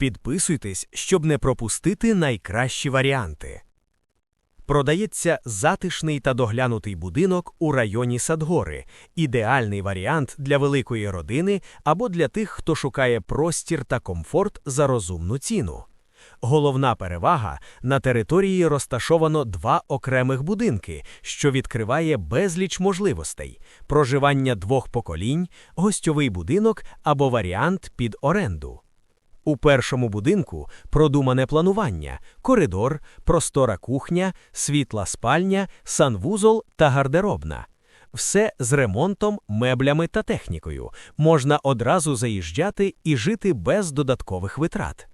Підписуйтесь, щоб не пропустити найкращі варіанти. Продається затишний та доглянутий будинок у районі Садгори. Ідеальний варіант для великої родини або для тих, хто шукає простір та комфорт за розумну ціну. Головна перевага на території розташовано два окремих будинки, що відкриває безліч можливостей: проживання двох поколінь, гостьовий будинок або варіант під оренду. У першому будинку продумане планування, коридор, простора кухня, світла спальня, санвузол та гардеробна. Все з ремонтом, меблями та технікою. Можна одразу заїжджати і жити без додаткових витрат.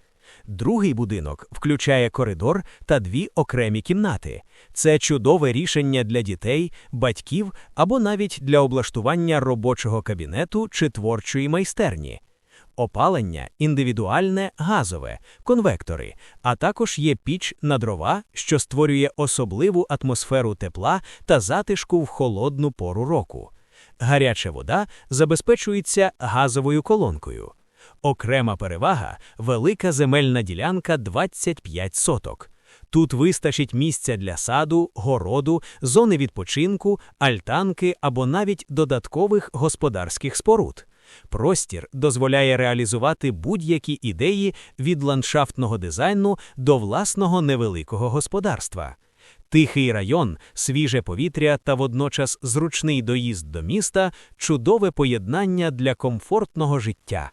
Другий будинок включає коридор та дві окремі кімнати. Це чудове рішення для дітей, батьків або навіть для облаштування робочого кабінету чи творчої майстерні. Опалення індивідуальне газове, конвектори, а також є піч на дрова, що створює особливу атмосферу тепла та затишку в холодну пору року. Гаряча вода забезпечується газовою колонкою. Окрема перевага велика земельна ділянка 25 соток. Тут вистачить місця для саду, городу, зони відпочинку, альтанки або навіть додаткових господарських споруд. Простір дозволяє реалізувати будь-які ідеї від ландшафтного дизайну до власного невеликого господарства. Тихий район, свіже повітря та водночас зручний доїзд до міста чудове поєднання для комфортного життя.